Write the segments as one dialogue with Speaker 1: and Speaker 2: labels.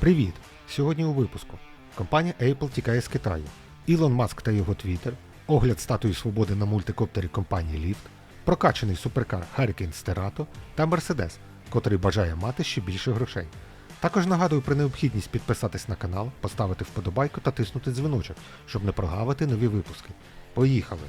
Speaker 1: Привіт! Сьогодні у випуску. Компанія Apple тікає з Китаю. Ілон Маск та його твіттер, огляд статуї свободи на мультикоптері компанії Lyft, прокачаний суперкар Hurricane Sterato та Mercedes, котрий бажає мати ще більше грошей. Також нагадую про необхідність підписатись на канал, поставити вподобайку та тиснути дзвіночок, щоб не прогавити нові випуски. Поїхали!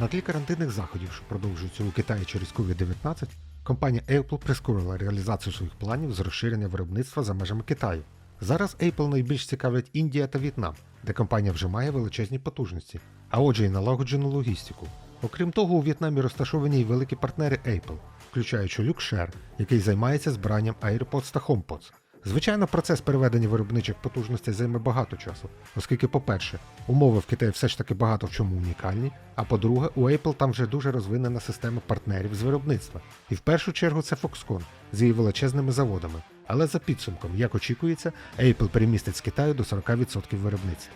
Speaker 1: На тлі карантинних заходів, що продовжуються у Китаї через COVID-19, компанія Apple прискорила реалізацію своїх планів з розширення виробництва за межами Китаю. Зараз Apple найбільш цікавлять Індія та В'єтнам, де компанія вже має величезні потужності, а отже і налагоджену логістику. Окрім того, у В'єтнамі розташовані й великі партнери Apple, включаючи Luxshare, який займається збиранням AirPods та HomePods. Звичайно, процес переведення виробничих потужностей займе багато часу, оскільки, по-перше, умови в Китаї все ж таки багато в чому унікальні, а по-друге, у Apple там вже дуже розвинена система партнерів з виробництва. І в першу чергу це Foxconn з її величезними заводами. Але за підсумком, як очікується, Apple перемістить з Китаю до 40% виробництва.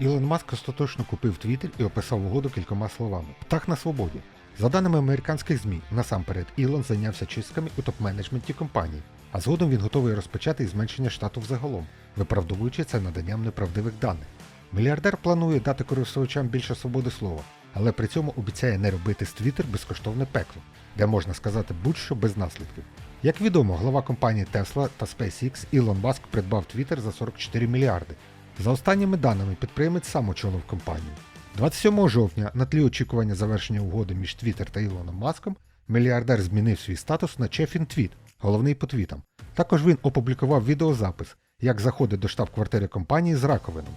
Speaker 1: Ілон Маск остаточно купив Твіттер і описав угоду кількома словами: Птах на свободі. За даними американських ЗМІ, насамперед Ілон зайнявся чистками у топ-менеджменті компанії, а згодом він готовий розпочати і зменшення штату взагалом, виправдовуючи це наданням неправдивих даних. Мільярдер планує дати користувачам більше свободи слова, але при цьому обіцяє не робити з Twitter безкоштовне пекло, де можна сказати будь-що без наслідків. Як відомо, глава компанії Tesla та SpaceX Ілон Маск придбав Twitter за 44 мільярди. За останніми даними, підприємець сам очолив компанію. 27 жовтня, на тлі очікування завершення угоди між Twitter та Ілоном Маском, мільярдер змінив свій статус на Чефін Твіт, головний по твітам. Також він опублікував відеозапис, як заходить до штаб-квартири компанії з раковином.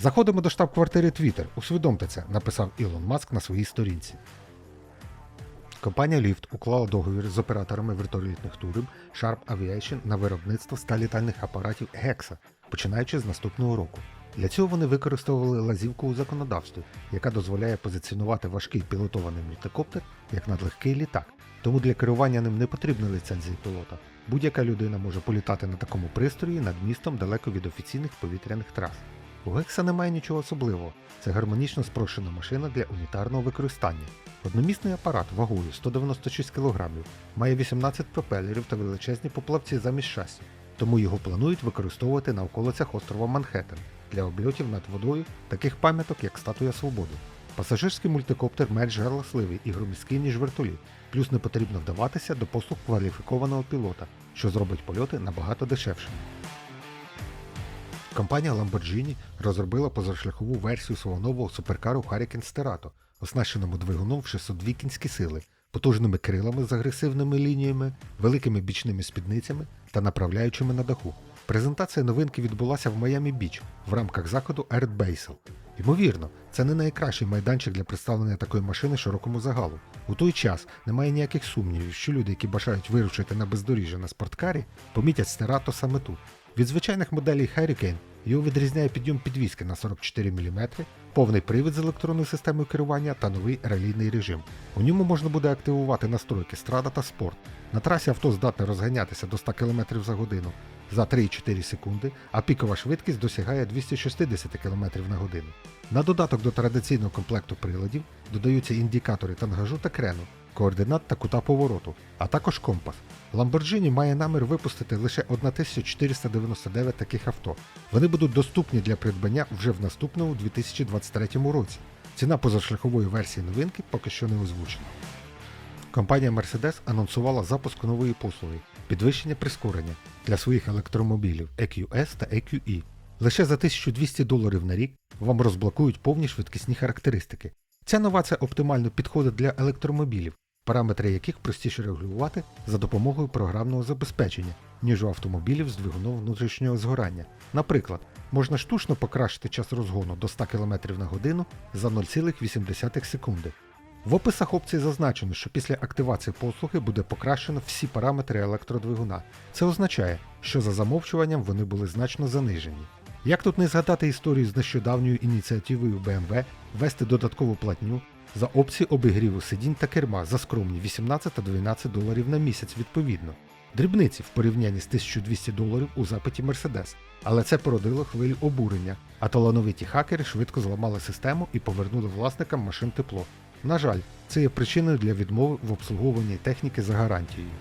Speaker 1: Заходимо до штаб-квартири Twitter, усвідомте це, написав Ілон Маск на своїй сторінці. Компанія Lyft уклала договір з операторами вертольотних турів Sharp Aviation на виробництво 100 літальних апаратів Hexa, починаючи з наступного року. Для цього вони використовували лазівку у законодавстві, яка дозволяє позиціонувати важкий пілотований мультикоптер як надлегкий літак. Тому для керування ним не потрібна ліцензія пілота. Будь-яка людина може політати на такому пристрої над містом далеко від офіційних повітряних трас. У Гекса немає нічого особливого. Це гармонічно спрощена машина для унітарного використання. Одномісний апарат вагою 196 кг має 18 пропелерів та величезні поплавці замість шасі, тому його планують використовувати на околицях острова Манхеттен для обльотів над водою таких пам'яток, як Статуя Свободи. Пасажирський мультикоптер менш галасливий і громіський, ніж вертоліт, плюс не потрібно вдаватися до послуг кваліфікованого пілота, що зробить польоти набагато дешевшими. Компанія Lamborghini розробила позашляхову версію свого нового суперкару Hurricane Sterato, оснащеному двигуном в 602 кінські сили, потужними крилами з агресивними лініями, великими бічними спідницями та направляючими на даху. Презентація новинки відбулася в Майамі Біч в рамках заходу Art Basel. Ймовірно, це не найкращий майданчик для представлення такої машини широкому загалу. У той час немає ніяких сумнівів, що люди, які бажають вирушити на бездоріжжя на спорткарі, помітять Sterato саме тут. Від звичайних моделей Hurricane його відрізняє підйом підвіски на 44 мм, повний привід з електронною системою керування та новий ралійний режим. У ньому можна буде активувати настройки страда та спорт. На трасі авто здатне розганятися до 100 км за годину за 3,4 секунди, а пікова швидкість досягає 260 км на годину. На додаток до традиційного комплекту приладів додаються індикатори тангажу та крену, координат та кута повороту, а також компас. Lamborghini має намір випустити лише 1499 таких авто. Вони будуть доступні для придбання вже в наступному 2023 році. Ціна позашляхової версії новинки поки що не озвучена. Компанія Mercedes анонсувала запуск нової послуги підвищення прискорення для своїх електромобілів EQS та EQE. Лише за 1200 доларів на рік вам розблокують повні швидкісні характеристики. Ця новація оптимально підходить для електромобілів, параметри яких простіше регулювати за допомогою програмного забезпечення, ніж у автомобілів з двигуном внутрішнього згорання. Наприклад, можна штучно покращити час розгону до 100 км на годину за 0,8 секунди. В описах опції зазначено, що після активації послуги буде покращено всі параметри електродвигуна. Це означає, що за замовчуванням вони були значно занижені. Як тут не згадати історію з нещодавньою ініціативою BMW ввести додаткову платню за опції обігріву сидінь та керма за скромні 18 та 12 доларів на місяць відповідно. Дрібниці в порівнянні з 1200 доларів у запиті Mercedes, але це породило хвилю обурення, а талановиті хакери швидко зламали систему і повернули власникам машин тепло. На жаль, це є причиною для відмови в обслуговуванні техніки за гарантією.